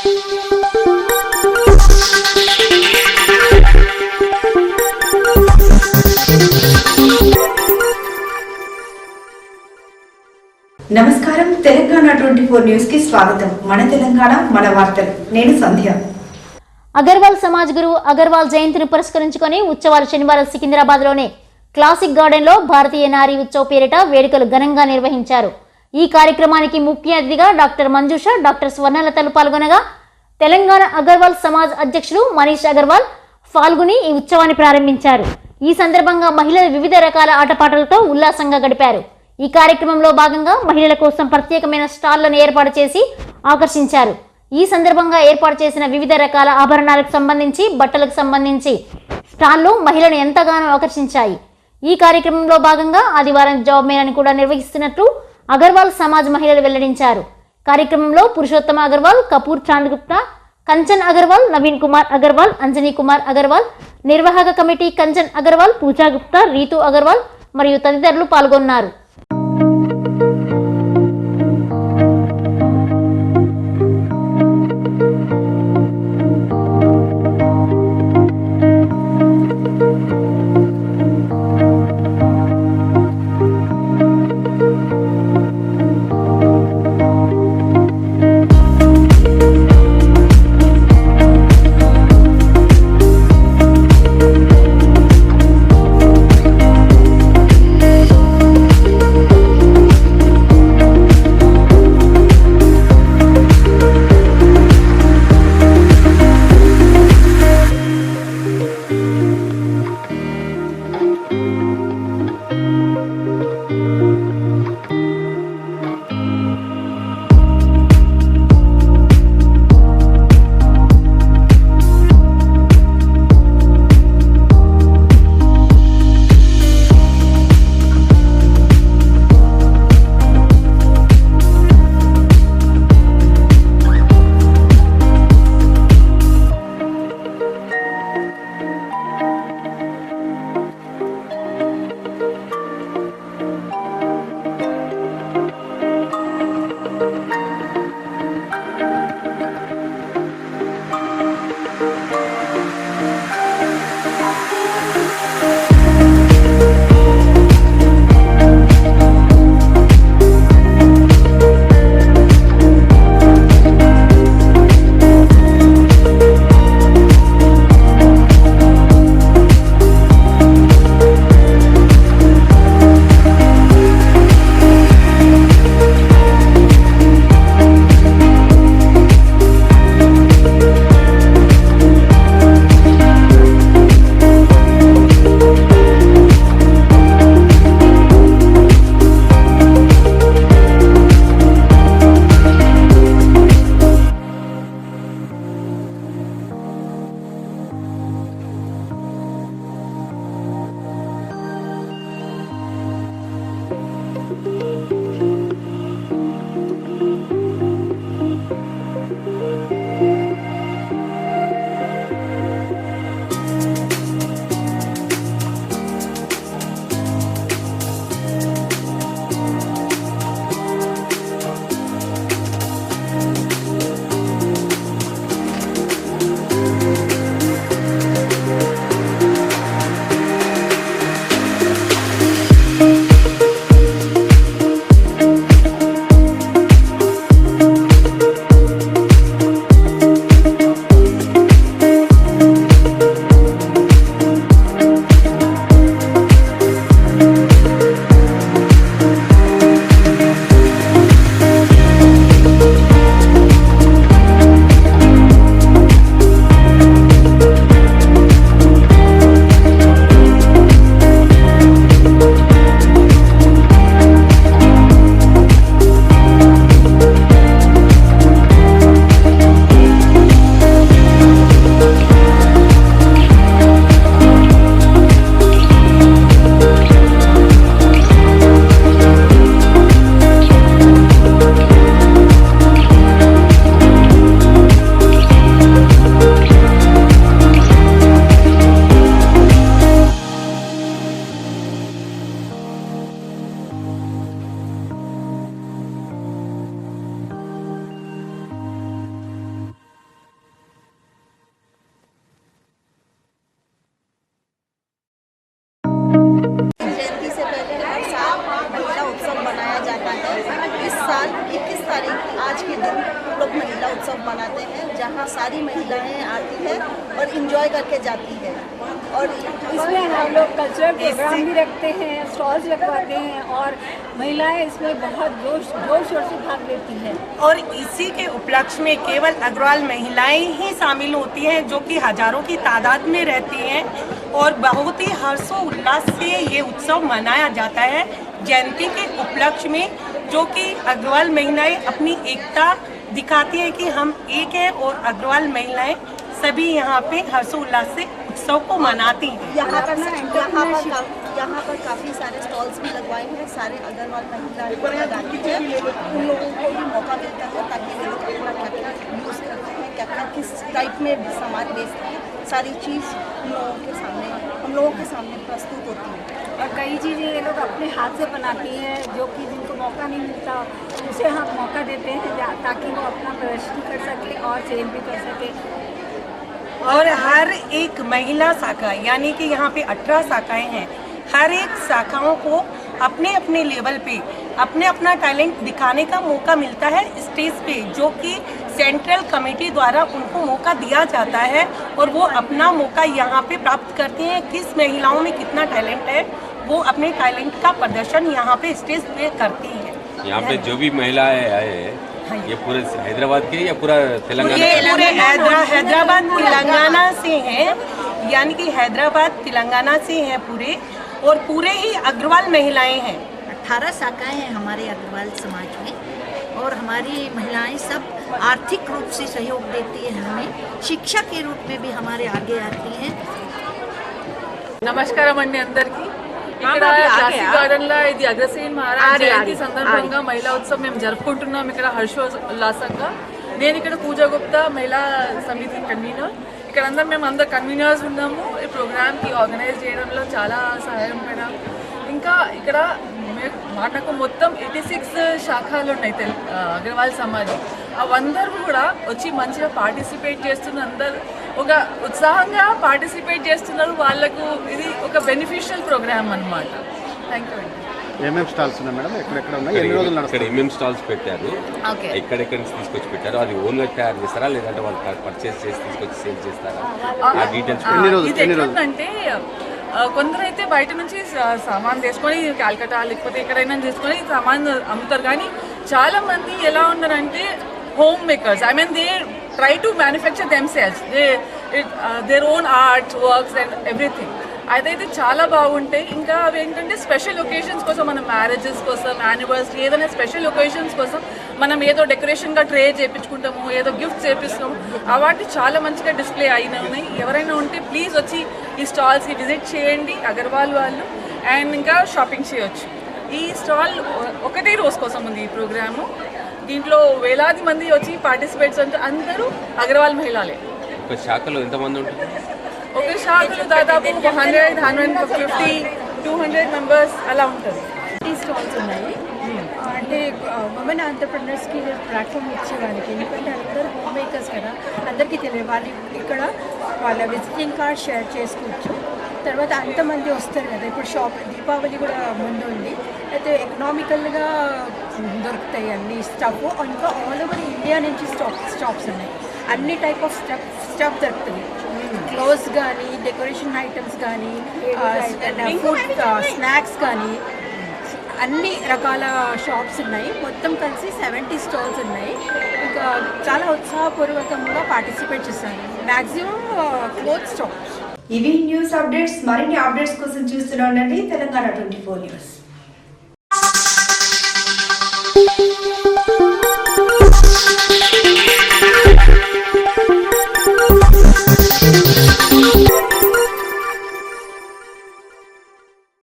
నమస్కారం. Telangana twenty four న్యూస్కి స్వాగతం. మన తెలంగాణ మన వార్తలు. నేను సంధ్య. అగర్వాల్ సమాజ్ గురువు అగర్వాల్ జయంతిని పురస్కరించుకొని ఉత్సవాలు శనివారం సికింద్రాబాద్లోని క్లాసిక్ గార్డెన్లో భారతీయ నారీ ఉత్సవ్ పేరిట వేడుకలు ఘనంగా నిర్వహించారు. ఈ కార్యక్రమానికి ముఖ్య అతిథిగా డాక్టర్ మంజుష డాక్టర్ స్వర్ణలతలు పాల్గొనగా తెలంగాణ అగర్వాల్ సమాజ్ అధ్యక్షులు మనీష్ అగర్వాల్ పాల్గొని ఈ ఉత్సవాన్ని ప్రారంభించారు. ఈ సందర్భంగా మహిళలు వివిధ రకాల ఆటపాటలతో ఉల్లాసంగా గడిపారు. ఈ కార్యక్రమంలో భాగంగా మహిళల కోసం ప్రత్యేకమైన స్టాళ్ళను ఏర్పాటు చేసి ఆకర్షించారు. ఈ సందర్భంగా ఏర్పాటు చేసిన వివిధ రకాల ఆభరణాలకు సంబంధించి బట్టలకు సంబంధించి స్టాళ్ళు మహిళను ఎంతగానో ఆకర్షించాయి. ఈ కార్యక్రమంలో భాగంగా ఆదివారం జాబ్ మేళాని కూడా నిర్వహిస్తున్నట్లు అగర్వాల్ సమాజ్ మహిళలు వెల్లడించారు. కార్యక్రమంలో పురుషోత్తమ అగర్వాల్ కపూర్ చాంద్ గుప్తా కంచన్ అగర్వాల్ నవీన్ కుమార్ అగర్వాల్ అంజనీ కుమార్ అగర్వాల్ నిర్వాహక కమిటీ కంచన్ అగర్వాల్ పూజా గుప్తా రీతు అగర్వాల్ మరియు తదితరులు పాల్గొన్నారు. उत्सव मनाते हैं जहाँ सारी महिलाएँ आती हैं और इंजॉय करके जाती हैं। और इसमें हम लोग कल्चरल प्रोग्राम भी रखते हैं स्टॉल्स लगवाते हैं और महिलाएँ इसमें बहुत जोश ज़ोर शोर से भाग लेती हैं। और इसी के उपलक्ष्य में केवल अग्रवाल महिलाएँ ही शामिल होती हैं जो कि हज़ारों की तादाद में रहती हैं। और बहुत ही हर्षोल्लास से ये उत्सव मनाया जाता है। जयंती के उपलक्ष्य में जो कि अग्रवाल महिलाएँ अपनी एकता दिखाती हैं कि हम एक हैं और अग्रवाल महिलाएँ सभी यहाँ पे हर्षोल्लास से उत्सव को मनाती हैं। यहाँ पर यहाँ पर यहाँ पर काफ़ी सारे स्टॉल्स भी लगवाए हैं सारे अग्रवाल महिलाएँ लगाती हैं उन लोगों को भी मौका मिलता है ताकि वो लोग अपना क्या क्या यूज़ करते हैं क्या क्या किस टाइप में सामान बेचते हैं सारी चीज़ हम लोगों के सामने हम लोगों के सामने प्रस्तुत होती है। और कई चीज़ें ये लोग अपने हाथ से बनाती हैं जो कि जिनको मौका नहीं मिलता, उसे हम मौका देते हैं ताकि वो अपना प्रदर्शन कर सके और सेल भी कर सके। और हर एक महिला शाखा, यानी कि यहाँ पे 18 शाखाएँ हैं, हर एक शाखाओं को अपने अपने लेवल पे अपने अपना टैलेंट दिखाने का मौका मिलता है स्टेज पे, जो कि सेंट्रल कमेटी द्वारा उनको मौका दिया जाता है और वो अपना मौका यहाँ पे प्राप्त करती हैं, किस महिलाओं में कितना टैलेंट है वो अपने टैलेंट का प्रदर्शन यहाँ पे स्टेज पे करती है। यहाँ पे जो भी महिलाएँ आए हाँ ये पूरे हैदराबाद के या पूरा तेलंगाना हैदराबाद तेलंगाना से हैं। यानी कि हैदराबाद तेलंगाना से हैं पूरे। और पूरे ही अग्रवाल महिलाएँ हैं। अठारह शाखाएँ हैं हमारे अग्रवाल समाज में। और हमारी महिलाएँ सब आर्थिक रूप से सहयोग देती है हमें। शिक्षा के रूप में भी हमारे आगे आती हैं। नमस्कार अमन अंदर की। ఇక్కడ గార్డెన్లో ఇది అగ్రసేన్ మహారాజ్ జయంతి సందర్భంగా మహిళా ఉత్సవం మేము జరుపుకుంటున్నాం ఇక్కడ హర్షోల్లాసంగా. నేను ఇక్కడ పూజా గుప్తా మహిళా సమితి కన్వీనర్ ఇక్కడ అందరం మేము అందరు కన్వీనర్స్ ఉన్నాము. ఈ ప్రోగ్రామ్కి ఆర్గనైజ్ చేయడంలో చాలా సహాయం పడాం ఇంకా ఇక్కడ మాటకు మొత్తం ఎయిటీ సిక్స్ శాఖలు ఉన్నాయి తెల్ అగ్రవాల్ సమాజ్ అవందరూ కూడా వచ్చి మంచిగా పార్టిసిపేట్ చేస్తున్న అందరు ఒక ఉత్సాహంగా పార్టిసిపేట్ చేస్తున్నారు వాళ్ళకు ఇది ఒక బెనిఫిషియల్ ప్రోగ్రామ్ అన్నమాట. థ్యాంక్ యూ అండి స్టాల్స్ ఉన్నాయి మేడం? ఎక్కడెక్కడ ఉన్నాయి? ఇక్కడ ఎన్ని రోజులు ఇక్కడ నడుస్తాయి ఎంఎం స్టాల్స్ పెట్టారు? ఓకే. ఎక్కడెక్కడి నుంచి తీసుకొచ్చి పెట్టారు? అది ఓన్గా తయారు చేస్తారా? లేదంటే వాళ్ళు పర్చేస్ చేసి తీసుకొచ్చి సేల్ చేస్తారా? ఆ డీటెయిల్స్ ఆ, ఎన్ని రోజులు- ఇది ఎన్ని రోజులు? ఎట్లుందంటే ఆ, కొందరైతే బయట నుంచి సా- సామాన్ తీసుకొని కాల్కటా లేకపోతే ఎక్కడైనా తీసుకొని సామాన్ అమ్ముతారు. కానీ చాలా మంది ఎలా ఉన్నారంటే home makers I mean they try to manufacture they, sells they uh, their own arts works and everything అదైతే చాలా బాగుంటాయి. ఇంకా అవి ఏంటంటే స్పెషల్ ఒకేషన్స్ కోసం మన మ్యారేజెస్ కోసం యానివర్సరీ ఏదైనా స్పెషల్ ఒకేషన్స్ కోసం మనం ఏదో డెకరేషన్గా ట్రే చేయించుకుంటాము ఏదో గిఫ్ట్స్ చేపిస్తాము. అవాటి చాలా మంచిగా డిస్ప్లే అయిన ఉన్నాయి. ఎవరైనా ఉంటే ప్లీజ్ వచ్చి ఈ స్టాల్స్కి విజిట్ చేయండి అగర్వాల్ వాళ్ళు. అండ్ ఇంకా షాపింగ్ చేయొచ్చు. ఈ స్టాల్ ఒకటే రోజు కోసం ఉంది ఈ ప్రోగ్రాము దీంట్లో వేలాది మంది వచ్చి పార్టిసిపేట్స్ అంటే అందరూ అగర్వాల్ మహిళలే. ఒక శాఖలో ఎంతమంది ఉంటుంది? ఒక షాపులు దాదాపు ఒక hundred hundred fifty two hundred members అలా ఉంటుంది. టీ స్టాల్స్ ఉన్నాయి. అంటే ఉమెన్ ఆంటర్ప్రినర్స్కి ప్లాట్ఫామ్ ఇచ్చేవాళ్ళకి ఎందుకంటే అందరూ హోమ్ మేకర్స్ కదా. అందరికీ తెలియదు. వాళ్ళు ఇక్కడ వాళ్ళ విజిటింగ్ కార్డ్ షేర్ చేసుకోవచ్చు. తర్వాత అంతమంది వస్తారు కదా. ఇప్పుడు షాప్ దీపావళి కూడా ముందు ఉంది. అయితే ఎకనామికల్గా దొరుకుతాయి అన్ని స్టఫ్ ఇంకా ఆల్ ఓవర్ ఇండియా నుంచి స్టాప్ స్టాప్స్ ఉన్నాయి. అన్ని టైప్ ఆఫ్ స్టఫ్ స్టఫ్ దొరుకుతుంది క్లోత్స్ కానీ డెకరేషన్ ఐటమ్స్ కానీ ఫుడ్ స్నాక్స్ కానీ అన్ని రకాల షాప్స్ ఉన్నాయి. మొత్తం కలిసి సెవెంటీ స్టాల్స్ ఉన్నాయి. ఇంకా చాలా ఉత్సాహపూర్వకంగా పార్టిసిపేట్ చేస్తాను మ్యాక్సిమం క్లోత్ స్టాల్స్ ఇవి న్యూస్ అప్డేట్స్ మరిన్ని అప్డేట్స్ కోసం చూస్తూనే ఉండండి. Telangana twenty four news